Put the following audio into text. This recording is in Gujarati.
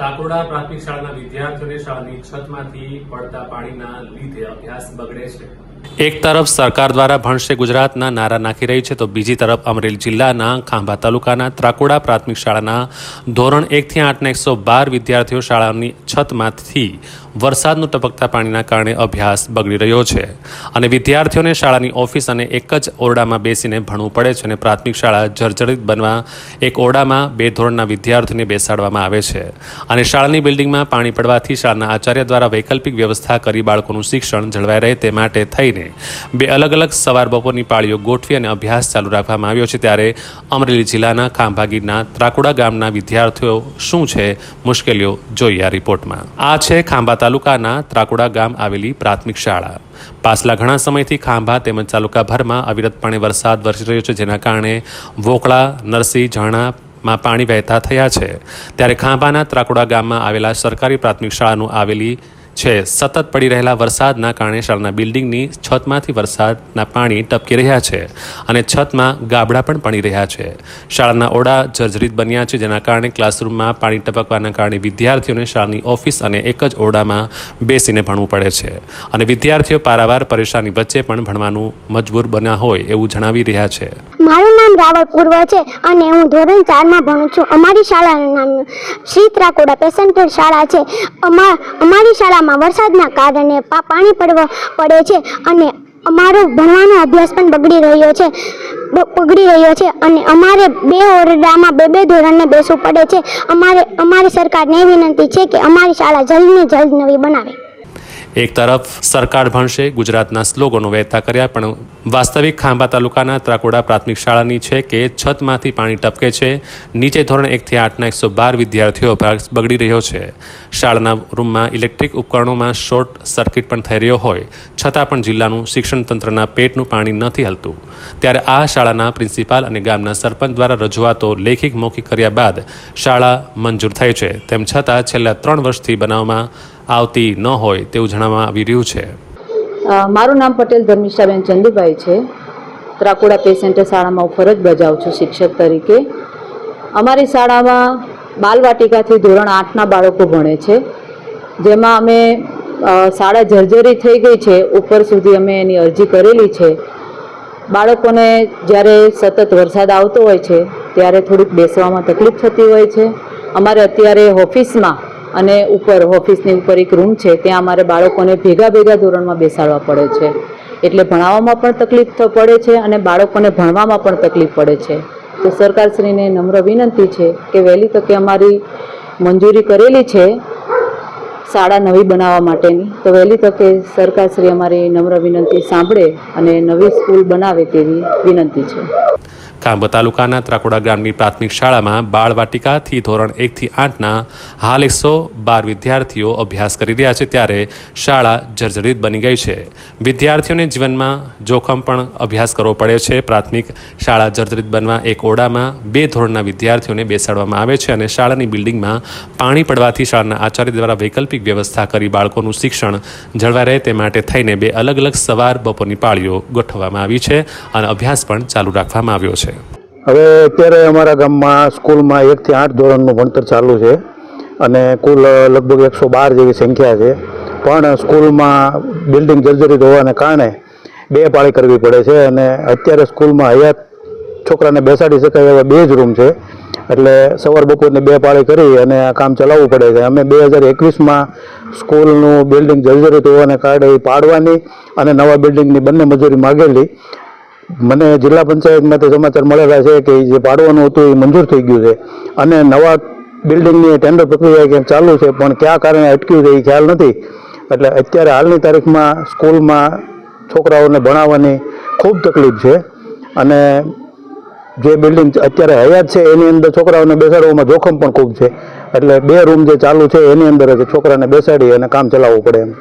તાકોડા પ્રાથમિક શાળાના વિદ્યાર્થીઓને શાળાની છતમાંથી પડતા પાણીના લીધે અભ્યાસ બગડે છે. એક તરફ સરકાર દ્વારા ભણશે ગુજરાતના નારા નાખી રહી છે તો બીજી તરફ અમરેલી જિલ્લાના ખાંભા તાલુકાના ત્રાકોડા પ્રાથમિક શાળાના ધોરણ એકથી આઠના એકસો બાર વિદ્યાર્થીઓ શાળાની છતમાંથી વરસાદનું ટપકતા પાણીના કારણે અભ્યાસ બગડી રહ્યો છે. અને વિદ્યાર્થીઓને શાળાની ઓફિસ અને એક જ ઓરડામાં બેસીને ભણવું પડે છે અને પ્રાથમિક શાળા જર્જરિત બનવા એક ઓરડામાં બે ધોરણના વિદ્યાર્થીઓને બેસાડવામાં આવે છે. અને શાળાની બિલ્ડિંગમાં પાણી પડવાથી શાળાના આચાર્ય દ્વારા વૈકલ્પિક વ્યવસ્થા કરી બાળકોનું શિક્ષણ જળવાઈ રહે તે માટે થઈને બે અલગ અલગ સવાર બપોરની પાળીઓ ગોઠવી અને અભ્યાસ ચાલુ રાખવામાં આવ્યો છે. ત્યારે અમરેલી જિલ્લાના ખાંભાગીરના ત્રાકુડા ગામના વિદ્યાર્થીઓ શું છે મુશ્કેલીઓ જોઈએ આ રિપોર્ટમાં. આ છે ખાંભા તાલુકાના ત્રાકુડા ગામ આવેલી પ્રાથમિક શાળા. પાછલા ઘણા સમયથી ખાંભા તેમજ તાલુકાભરમાં અવિરતપણે વરસાદ વરસી રહ્યો છે, જેના કારણે વોકળા નરસિંહ ઝરણા માં પાણી વહેતા થયા છે. ત્યારે ખાંભાના ત્રાકુડા ગામમાં આવેલા સરકારી પ્રાથમિક શાળાનું આવેલી છે. સતત પડી રહેલા વરસાદના કારણે શાળાના બિલ્ડિંગની છતમાંથી વરસાદના પાણી ટપકી રહ્યા છે અને છતમાં ગાબડા પણ પડી રહ્યા છે. શાળાના ઓરડા જર્જરિત બન્યા છે, જેના કારણે ક્લાસરૂમમાં પાણી ટપકવાના કારણે વિદ્યાર્થીઓને શાળાની ઓફિસ અને એક જ ઓરડામાં બેસીને ભણવું પડે છે. અને વિદ્યાર્થીઓ પારાવાર પરેશાની વચ્ચે પણ ભણવાનું મજબૂર બન્યા હોય એવું જણાવી રહ્યા છે. મારું નામ રાવળ પૂર્વ છે અને હું ધોરણ ચારમાં ભણું છું. અમારી શાળાનું નામ શ્રી ત્રાકોડા પેસેન્ટર શાળા છે. અમારી શાળામાં વરસાદના કારણે પાણી પડવા પડે છે અને અમારો ભણવાનો અભ્યાસ પણ બગડી રહ્યો છે. બગડી રહ્યો છે અને અમારે બે ઓરડામાં બે બે ધોરણને બેસવું પડે છે. અમારે, અમારી સરકારને એ વિનંતી છે કે અમારી શાળા જલ્દને જલ્દ નવી બનાવે. એક તરફ સરકાર ભણશે, ગુજરાતના સ્લોગનો વહેતા કર્યા, પણ વાસ્તવિક ખાંભા તાલુકાના ત્રાકોડા પ્રાથમિક શાળાની છે કે છતમાંથી પાણી ટપકે છે. નીચે ધોરણ એકથી આઠના એકસો બાર વિદ્યાર્થીઓ ભાગ બગડી રહ્યો છે. શાળાના રૂમમાં ઇલેક્ટ્રિક ઉપકરણોમાં શોર્ટ સર્કિટ પણ થઈ રહ્યો હોય. છતાં પણ જિલ્લાનું શિક્ષણ તંત્રના પેટનું પાણી નથી હલતું. ત્યારે આ શાળાના પ્રિન્સિપાલ અને ગામના સરપંચ દ્વારા રજૂઆતો લેખિત મૌખિક કર્યા બાદ શાળા મંજૂર થઈ છે. તેમ છતાં છેલ્લા ત્રણ વર્ષથી બનાવવામાં આવતી ન હોય તેવું જણાવવામાં આવી રહ્યું છે. મારું નામ પટેલ ધર્મિષ્ઠાબેન ચંદુભાઈ છે. ત્રાકુડા પે શાળામાં હું ફરજ બજાવું છું શિક્ષક તરીકે. અમારી શાળામાં બાલવાટિકાથી ધોરણ આઠના બાળકો ભણે છે. જેમાં અમે શાળા જર્જરી થઈ ગઈ છે, ઉપર સુધી અમે એની અરજી કરેલી છે. બાળકોને જ્યારે સતત વરસાદ આવતો હોય છે, ત્યારે થોડીક બેસવામાં તકલીફ થતી હોય છે. અમારે અત્યારે ઓફિસમાં અને ઉપર, ઓફિસની ઉપર એક રૂમ છે, ત્યાં અમારે બાળકોને ભેગા ભેગા ધોરણમાં બેસાડવા પડે છે. એટલે ભણાવવામાં પણ તકલીફ પડે છે અને બાળકોને ભણવામાં પણ તકલીફ પડે છે. તો સરકારશ્રીને નમ્ર વિનંતી છે કે વહેલી તકે અમારી મંજૂરી કરેલી છે. શાળા નવી બનાવવા માટેની. તો વહેલી તકે સરકારશ્રી અમારી નમ્ર વિનંતી સાંભળે અને નવી સ્કૂલ બનાવે તેવી વિનંતી છે. ખાંભા તાલુકાના ત્રાકોડા ગામની પ્રાથમિક શાળામાં બાળવાટિકાથી ધોરણ એકથી આઠના હાલ એકસો બાર વિદ્યાર્થીઓ અભ્યાસ કરી રહ્યા છે ત્યારે શાળા જર્જરિત બની ગઈ છે. વિદ્યાર્થીઓને જીવનમાં જોખમ પણ અભ્યાસ કરવો પડે છે. પ્રાથમિક શાળા જર્જરિત બનવા એક ઓરડામાં બે ધોરણના વિદ્યાર્થીઓને બેસાડવામાં આવે છે અને શાળાની બિલ્ડિંગમાં પાણી પડવાથી શાળાના આચાર્ય દ્વારા વૈકલ્પિક વ્યવસ્થા કરી બાળકોનું શિક્ષણ જળવાઈ રહે તે માટે થઈને બે અલગ અલગ સવાર બપોરની પાળીઓ ગોઠવવામાં આવી છે અને અભ્યાસ પણ ચાલુ રાખવામાં આવ્યો છે. હવે અત્યારે અમારા ગામમાં, સ્કૂલમાં એકથી આઠ ધોરણનું ભણતર ચાલુ છે અને કુલ લગભગ એકસો બાર જેવી સંખ્યા છે. પણ સ્કૂલમાં બિલ્ડિંગ જર્જરિત હોવાને કારણે બે પાળી કરવી પડે છે અને અત્યારે સ્કૂલમાં હયાત છોકરાને બેસાડી શકાય એવા બે જ રૂમ છે. એટલે સવાર બપોરને બે પાળી કરી અને આ કામ ચલાવવું પડે છે. અમે બે હજાર એકવીસમાં સ્કૂલનું બિલ્ડિંગ જર્જરિત હોવાને કારણે પાડવાની અને નવા બિલ્ડિંગની બંને મજૂરી માગેલી મને જિલ્લા પંચાયતમાંથી સમાચાર મળેલા છે કે જે પાડવાનું હતું એ મંજૂર થઈ ગયું છે. અને નવા બિલ્ડિંગની ટેન્ડર પ્રક્રિયા ક્યાંક ચાલુ છે, પણ કયા કારણે અટક્યું છે એ ખ્યાલ નથી. એટલે અત્યારે હાલની તારીખમાં સ્કૂલમાં છોકરાઓને ભણાવવાની ખૂબ તકલીફ છે. અને જે બિલ્ડિંગ અત્યારે હયાત છે, એની અંદર છોકરાઓને બેસાડવામાં જોખમ પણ ખૂબ છે. એટલે બે રૂમ જે ચાલુ છે, એની અંદર જ છોકરાને બેસાડી અને કામ ચલાવવું પડે એમ.